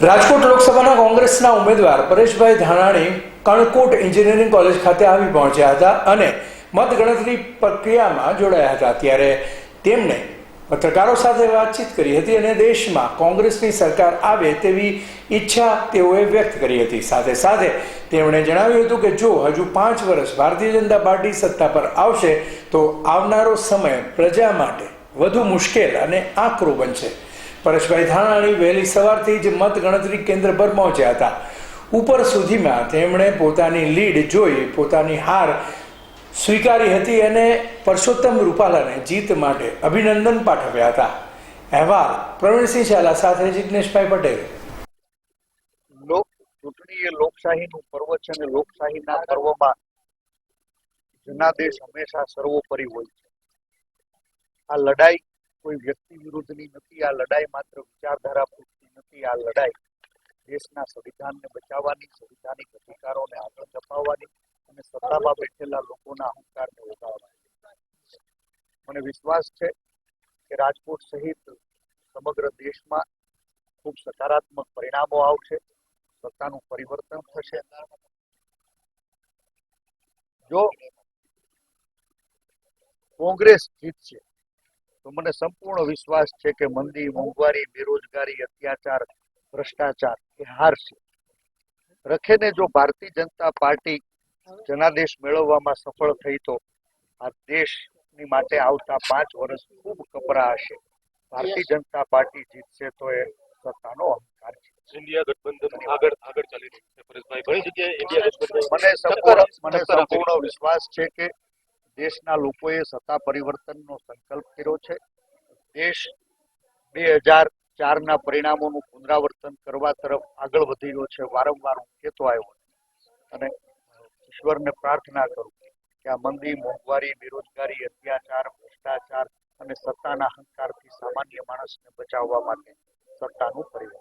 રાજકોટ લોકસભાના કોંગ્રેસના ઉમેદવાર પરેશભાઈ ધાનાણી કણકોટ એન્જિનિયરિંગ કોલેજ ખાતે આવી પહોંચ્યા હતા અને મતગણતરી પ્રક્રિયામાં જોડાયા હતા. ત્યારે તેમણે પત્રકારો સાથે વાતચીત કરી હતી અને દેશમાં કોંગ્રેસની સરકાર આવે તેવી ઈચ્છા તેઓએ વ્યક્ત કરી હતી. સાથે સાથે તેમણે જણાવ્યું હતું કે જો હજુ પાંચ વર્ષ ભારતીય જનતા પાર્ટી સત્તા પર આવશે તો આવનારો સમય પ્રજા માટે વધુ મુશ્કેલ અને આકરો બનશે. પરેશભાઈ ધાનાણી વહેલી સવારથી જ મત ગણતરી કેન્દ્ર પર પહોંચ્યા હતા. ઉપર સુધીમાં તેમણે પોતાની લીડ જોઈ, પોતાની હાર સ્વીકારી હતી અને પરસોત્તમ રૂપાલાને જીત માટે અભિનંદન પાઠવ્યા હતા. અહેવાલ પ્રવીણસિંહ શાલા સાથે જિજ્ઞેશભાઈ પટેલ. ચૂંટણી એ લોકશાહીનું પર્વ છે અને લોકશાહીના પર્વમાં જનાદેશ હંમેશા સર્વોપરી હોય છે. આ લડાઈ કોઈ વ્યક્તિ વિરુદ્ધની નથી, આ લડાઈ માત્ર વિચારધારા પૂરતી નથી, આ લડાઈ દેશના સંવિધાનને બચાવવાની, સંવિધાનિક અધિકારોને આગળ ધપાવવાની અને સત્તામાં બેઠેલા લોકોના અહંકારને ઓગાળવાની. મને વિશ્વાસ છે કે રાજકોટ સહિત સમગ્ર દેશમાં ખૂબ સકારાત્મક પરિણામો આવશે, સત્તાનું પરિવર્તન થશે. જો કોંગ્રેસ જીતશે તો મને સંપૂર્ણ વિશ્વાસ છે કે મંદી મોંઘવારી બેરોજગારી અત્યાચાર ભ્રષ્ટાચાર એ હારશે રખેને જો ભારતીય જનતા પાર્ટી જનાદેશ મેળવવામાં સફળ થઈ તો આ દેશની માટે આવતા પાંચ વર્ષ ખૂબ કપરા હશે. ભારતીય જનતા પાર્ટી જીતશે તો એ સત્તાનો અહંકાર છે. ઇન્ડિયા ગઠબંધન આગળ આગળ ચાલી રહ્યું છે. પરેશભાઈ ઘણી જગ્યાએ ઇન્ડિયા ગઠબંધન મને સંપૂર્ણ મને સંપૂર્ણ વિશ્વાસ છે કે દેશના લોકોએ સત્તા પરિવર્તનનો સંકલ્પ કર્યો છે. દેશ બે હજાર ચારના પરિણામોનું પુનરાવર્તન કરવા તરફ આગળ વધી રહ્યો છે. વારંવાર હું કહેતો આવ્યો અને ઈશ્વરને પ્રાર્થના કરું કે આ મંદી, મોંઘવારી, બેરોજગારી, અત્યાચાર, ભ્રષ્ટાચાર અને સત્તાના અહંકારથી સામાન્ય માણસને બચાવવા માટે સત્તાનું પરિવર્તન.